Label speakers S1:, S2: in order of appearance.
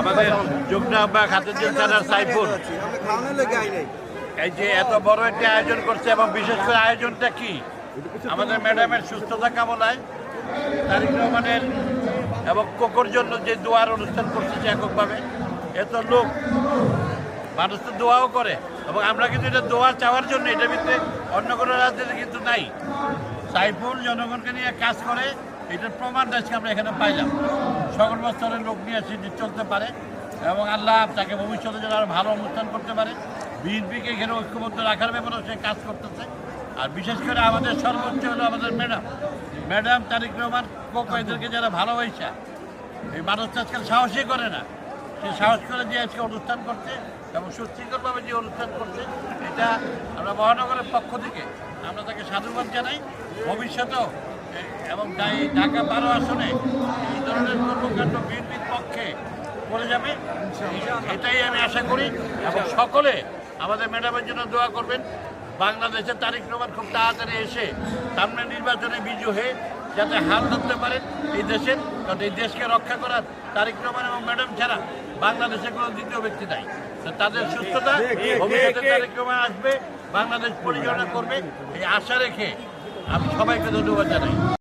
S1: আমাদের যুগ্ম আহ্বায়ক হাতের থানার সাইফুল। এই যে এত বড় একটা আয়োজন করছে এবং বিশেষ করে আয়োজনটা কি? আমাদের ম্যাডামের সুস্থতা কামনায় তারিক রহমানের এবং কোকোর জন্য যে দোয়ার অনুষ্ঠান করছে করতেছে এককভাবে, এত লোক, মানুষ তো দোয়াও করে এবং আমরা কিন্তু এটা দোয়া চাওয়ার জন্য এটার ভিতরে অন্য কোনো রাজ্যে কিন্তু নাই। সাইফুল জনগণকে নিয়ে কাজ করে, এটার প্রমাণ আজকে আমরা এখানে পাইলাম। সকল স্তরের লোক নিয়ে সে চলতে পারে এবং আল্লাহ তাকে ভবিষ্যতে যেন আরও ভালো অনুষ্ঠান করতে পারে। বিএনপিকে এখানে ঐক্যবদ্ধ রাখার ব্যাপারেও সে কাজ করতেছে। আর বিশেষ করে আমাদের সর্বোচ্চ হলো আমাদের ম্যাডাম। ম্যাডাম তারিক রহমান এদেরকে যারা ভালোবাসা, এই মানুষ তো আজকাল সাহসই করে না। সে সাহস করে যে আজকে অনুষ্ঠান করছে এবং সুশৃঙ্খলভাবে যে অনুষ্ঠান করছে, এটা আমরা মহানগরের পক্ষ থেকে আমরা তাকে সাধুবাদ জানাই। ভবিষ্যতেও এবং তাই ঢাকা বারো আসনে এই ধরনের কর্মকাণ্ড বিএনপির পক্ষে করে যাবে। এটাই আমি আশা করি এবং সকলে আমাদের ম্যাডামের জন্য দোয়া করবেন। বাংলাদেশের তারিখ রহমান খুব তাড়াতাড়ি এসে সামনে নির্বাচনে বিজু হয়ে যাতে হাল ধরতে পারেন এই দেশের কারণ এই দেশকে রক্ষা করার তারিখ রহমান এবং ম্যাডাম ছাড়া বাংলাদেশে কোনো দ্বিতীয় ব্যক্তি নাই। তাদের সুস্থতা ভবিষ্যতে তারিক রহমান আসবে বাংলাদেশ পরিচালনা করবে। এই আশা রেখে আমি সবাইকে ধন্যবাদ জানাই।